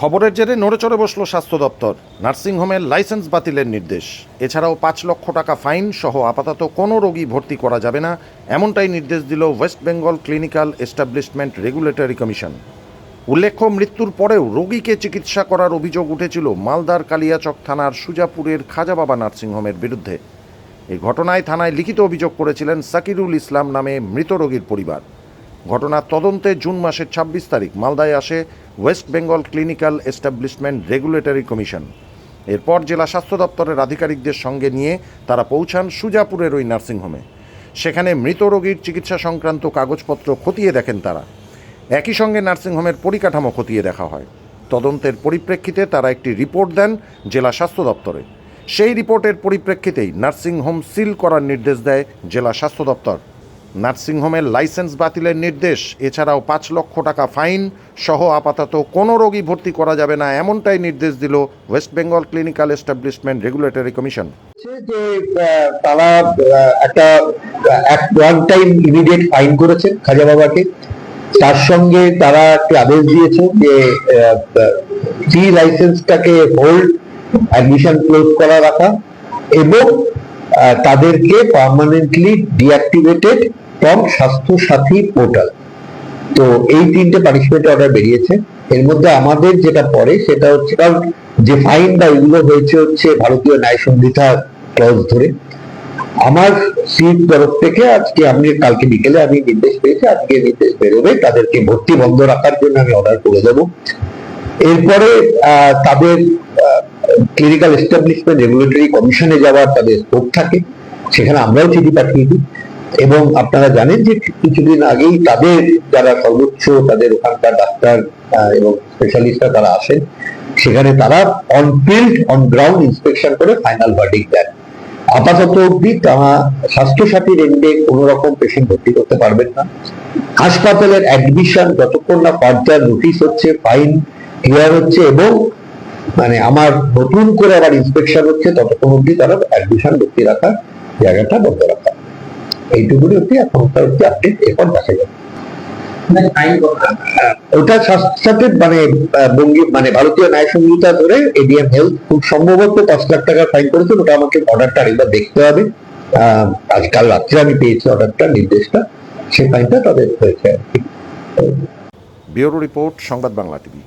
খবরের জেরে নড়েচড়ে বসল স্বাস্থ্য দপ্তর। নার্সিংহোমের লাইসেন্স বাতিলের নির্দেশ। এছাড়াও পাঁচ লক্ষ টাকা ফাইন সহ আপাতত কোনো রোগী ভর্তি করা যাবে না, এমনটাই নির্দেশ দিল West Bengal clinical establishment regulatory commission. উল্লেখ্য, মৃত্যুর পরেও রোগীকে চিকিৎসা করার অভিযোগ উঠেছিল মালদার কালিয়াচক থানার সুজাপুরের খাজাবাবা নার্সিংহোমের বিরুদ্ধে। এই ঘটনায় থানায় লিখিত অভিযোগ করেছিলেন সাকিরুল ইসলাম নামে মৃত রোগীর পরিবার। ঘটনার তদন্তে জুন মাসের ছাব্বিশ তারিখ মালদায় আসে West Bengal clinical establishment regulatory commission. এরপর জেলা স্বাস্থ্য দপ্তরের আধিকারিকদের সঙ্গে নিয়ে তারা পৌঁছান সুজাপুরের ওই নার্সিংহোমে। সেখানে মৃত রোগীর চিকিৎসা সংক্রান্ত কাগজপত্র খতিয়ে দেখেন তারা। একই সঙ্গে নার্সিংহোমের পরিকাঠামো খতিয়ে দেখা হয়। তদন্তের পরিপ্রেক্ষিতে তারা একটি রিপোর্ট দেন জেলা স্বাস্থ্য দপ্তরে। সেই রিপোর্টের পরিপ্রেক্ষিতেই নার্সিংহোম সিল করার নির্দেশ দেয় জেলা স্বাস্থ্য দপ্তর। নার্সিংহোমের লাইসেন্স বাতিলের নির্দেশ। এছাড়াও পাঁচ লক্ষ টাকা ফাইন সহ আপাতত কোনো রোগী ভর্তি করা যাবে না, এমনটাই নির্দেশ দিল West Bengal clinical establishment regulatory commission. যে তারা একটা ওয়ান টাইম ইমিডিয়েট ফাইন করেছে খাজা বাবাকে, তার সঙ্গে তারা একটি আদেশ দিয়েছে যে ফ্রি লাইসেন্সটাকে হোল্ড অ্যাডমিশন ক্লোজ করা রাখা এবং তাদেরকে পার্মানেন্টলি ডিঅ্যাক্টিভেটেড ফ্রম স্বাস্থ্য সাথী পোর্টাল তো এই তিনটে পানিশমেন্ট অর্ডার বেরিয়েছে। এর মধ্যে আমাদের যেটা পড়ে সেটা হচ্ছে, কারণ যে ফাইন বা এগুলো হয়েছে হচ্ছে ভারতীয় ন্যায় সংহিতা ক্লজ ধরে। আমার সিট তরফ থেকে আজকে আমি, কালকে বিকেলে আমি নির্দেশ পেয়েছি, আজকে নির্দেশ বেরোবে, তাদেরকে ভর্তি বন্ধ রাখার জন্য আমি অর্ডার করে দেবো। এরপরে তাদের ক্লিনিক্যাল এস্টাবলিশমেন্ট রেগুলেটরি কমিশনে যাওয়ার তাদের স্কোপ থাকে। সেখানে আমরাও চিঠি পাঠিয়ে দিই। এবং আপনারা জানেন যে কিছুদিন আগেই তাদের যারা সর্বোচ্চ, তাদের ওখানকার ডাক্তার এবং স্পেশালিস্টরা তারা আসেন। সেখানে তারা on field on ground inspection করে ফাইনাল ভার্ডিক দেন। আপাতত অব্দি তারা স্বাস্থ্য সাথীর এন্ডে কোনো রকম পেশেন্ট ভর্তি করতে পারবেন না। হাসপাতালের অ্যাডমিশন যতক্ষণ না ফার্দার নোটিশ হচ্ছে ফাইন ক্লিয়ার হচ্ছে এবং মানে আমার নতুন করে আবার ইন্সপেকশন হচ্ছে ততক্ষণ অব্দি তারা অ্যাডমিশন ভর্তি রাখার জায়গাটা বন্ধ রাখা। এইটুকুনি অব্দি এখনকার অব্দি আপডেট এরপর দেখা যাবে। ওটা সাথে মানে বঙ্গি মানে ভারতীয় ন্যায় সংহিতা ধরে এডিএম হেলথ খুব সম্ভবত পাঁচ লাখ টাকা ফাইন করেছে ওটা আমাকে অর্ডারটা আরেকবার দেখতে হবে। আহ, আজকাল রাত্রে আমি পেয়েছি অর্ডারটা নির্দেশটা সেই ফাইনটা তাদের হয়েছে আর কি। ব্যুরো রিপোর্ট সংবাদ বাংলা টিভি।